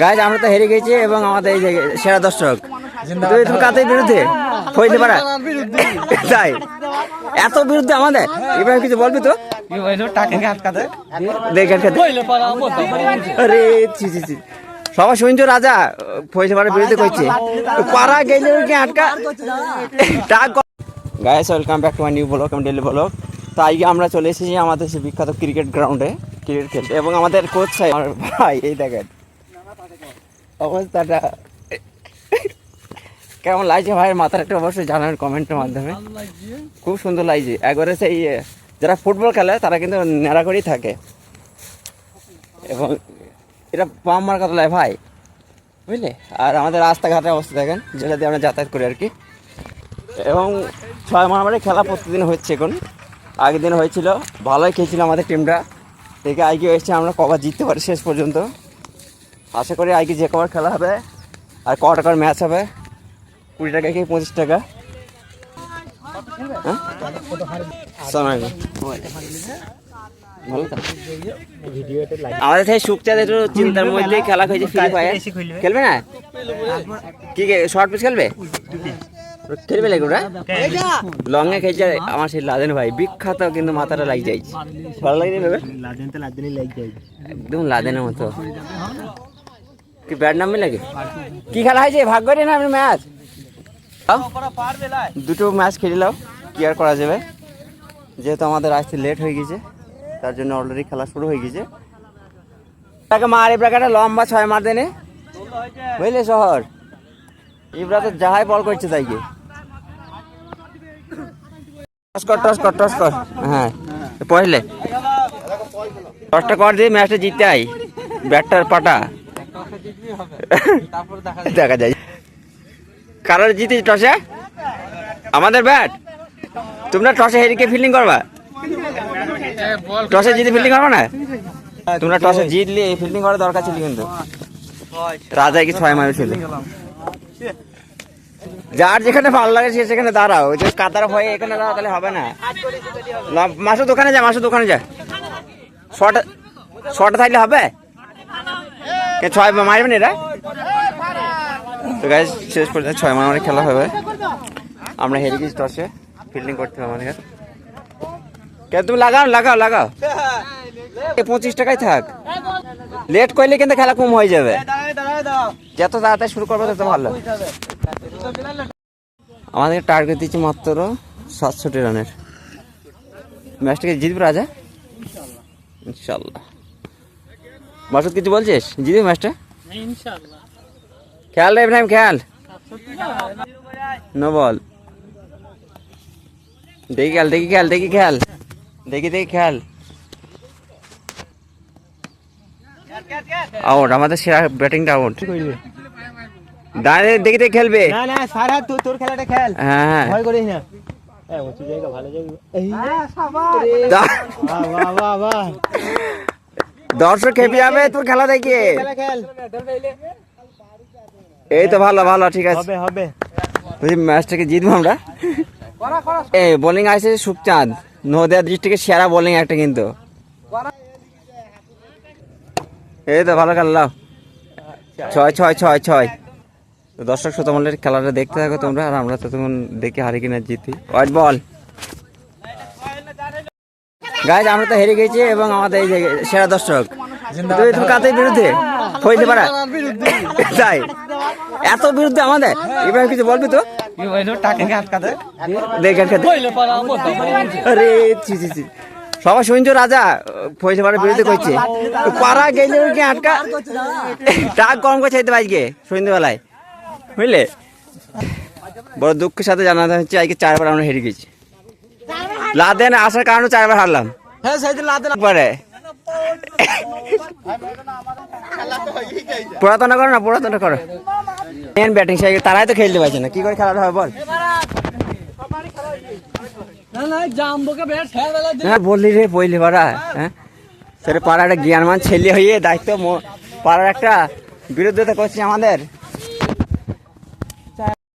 Guys আমরা তো হেরে গেছি এবং আমাদের এই যে সেরা দর্শক। তুমি কাদের বিরুদ্ধে? হইতে পারা তাই? এত বিরুদ্ধে আমাদের? এবার কিছু বলবি তো? সবাই শুনছো রাজা? পয়সা পাড়ার বিরুদ্ধে কইছে। পাড়া গেলে কি আটকা টাক guys welcome back to my new blog আমি ডেলি ব্লগ তো আজকে আমরা চলে এসেছি আমাদের বিখ্যাত ক্রিকেট গ্রাউন্ডে ক্রিকেট খেলতে। এবং আমাদের কোচ সাহেব আমার ভাই এই দেখেন। অবস্থাটা। কেমন লাগছে ভাইয়ের মাথার একটা অবশ্যই জানাবেন কমেন্টের মাধ্যমে। খুব সুন্দর লাগছে। একবারে সেই যারা ফুটবল খেলে তারা কিন্তু ন্যাড়া করেই থাকে। এবং এটা পাম মার্কা তোলায় ভাই বুঝলে? আর আমাদের রাস্তাঘাটের অবস্থা দেখেন যেটা দিয়ে আমরা যাতায়াত করি আর কি। এবং ছয় মারামারি খেলা প্রতিদিন হচ্ছে এখন। আগের দিন হয়েছিল ভালোই খেয়েছিল আমাদের টিমটা দেখে আজকে এসেছে আমরা কবার জিততে পারি শেষ পর্যন্ত। আশা করি আজকে যে কবার খেলা হবে। আর ক টাকার ম্যাচ হবে? কুড়ি টাকা কি পঁচিশ টাকা? হ্যাঁ? আমাদের থেকে সুখচাঁদ একটু চিন্তার মধ্যে খেলা হয়েছে ফ্রি ফায়ার খেলবে না? কি শর্ট খেলবে? খেলবে লাগে ওরা লং খেলছে আমার সেই লাদেন ভাই। বিখ্যাত কিন্তু মাথাটা লাগ যাই ভালো লাগে একদম লাদেনের মতো। কি ব্যাট নামবে লাগে কি খেলা হয়েছে? ভাগ করে না আমি ম্যাচ। দুটো ম্যাচ খেলিলাম কি আর করা যাবে? যেহেতু আমাদের আসতে লেট হয়ে গেছে তার জন্য অলরেডি খেলা শুরু হয়ে গেছে। তাকে মার এবরাকাটা লম্বা ছয় মার দেনে। বুঝলে শহর? ইবরা তো যাহাই বল করছে তাই কি টস কর টস কর টস কর। হ্যাঁ। পড়লে। টসটা কর দিয়ে ম্যাচটা জিততে আই ব্যাটটার পাটা। দেখা যায়। কারোর জিতে টসে? আমাদের ব্যাট? তোমরা টসে হেরিকে ফিল্ডিং করবা? টসে জিতে ফিল্ডিং করবা না? তোমরা টসে জিতলে ফিল্ডিং করার দরকার ছিল কিন্তু। রাজা কি ছয় মারে ছিল যার যেখানে ভালো লাগে সে সেখানে দাঁড়াও। যে কাতার ভয়ে এখানে দাঁড়াও, তাহলে হবে না। মাসুর দোকানে যা মাসুর দোকানে যা। শর্ট শর্ট থাকলে হবে? ছয় মারবে না এরা? তো গাইজ শেষ পর্যন্ত ছয় মারামারি খেলা হবে। আমরা হেরে গেছি টসে ফিল্ডিং করতে হবে আমাদের। কে তুমি লাগাও লাগাও লাগাও। পঁচিশ টাকায় থাক। লেট করলে কিন্তু খেলা কম হয়ে যাবে। যত তাড়াতাড়ি শুরু করবে তত ভালো। আমাদের টার্গেট দিচ্ছি মাত্র সাতষট্টি রানের। ম্যাচটাকে জিতবে রাজা? ইনশাল্লাহ। মাসুদ কিছু বলছিস? জিতবে ম্যাচটা খেয়াল রে ইব্রাহিম খেয়াল। নো বল। দেখি খেয়াল দেখি খেয়াল দেখি খেয়াল। দেখি দেখি খেয়াল। আউট আমাদের সেরা ব্যাটিংটা আউট দাঁড়িয়ে দেখি দেখি খেলবে। না না সারা তুই তোর খেলাটা খেল। হ্যাঁ হ্যাঁ। ভয় করিস না। এই উঁচু জায়গা ভালো জায়গা। এই দা- বাহ বাহ বাহ বাহ। দর্শক খেপে যাবে তোর খেলা দেখে। এই তো ভালো ভালো ঠিক আছে। হবে হবে। বলছি ম্যাচটাকে জিতবো আমরা। এই বোলিং আছে সুখচাঁদ নদিয়া ডিস্ট্রিক্টের সেরা বোলিং একটা কিন্তু। এই তো ভালো খেললাম ছয় ছয় ছয় ছয়। দর্শক শ্রোতামণ্ডলের খেলাটা দেখতে থাকো তোমরা আর আমরা তো তখন দেখে হারি কিনা জিতি। হোয়াইট বল গাইজ আমরা তো হেরে গেছি এবং আমাদের এই যে সেরা দর্শক। তুই তুমি কাদের বিরুদ্ধে হইতে পারা তাই? এত বিরুদ্ধে আমাদের? এবার কিছু বলবি তো? সবাই শুনছো রাজা? পয়সা পাড়ার বিরুদ্ধে করছে পাড়া গেলে কি আটকা টাক কম করে চাইতে আজকে সন্ধ্যেবেলায়। বুঝলে? বড় দুঃখের সাথে জানাতে হচ্ছে আজকে চারবার আমরা হেরে গেছি। লাদেন আসার কারণে চারবার হারলাম। হ্যাঁ সেইদিন লাতে পরে পুরাতন করো না পুরাতন করো। মেন ব্যাটিং সে তারাই তো খেলতে পারছে না। কি করে খেলাটা হবে বল। হ্যাঁ বললি রে বইলি পাড়া হ্যাঁ? সেটা পাড়ার একটা জ্ঞানমান ছেলে হয়ে দায়িত্ব পাড়ার একটা বিরোধিতা করছে আমাদের।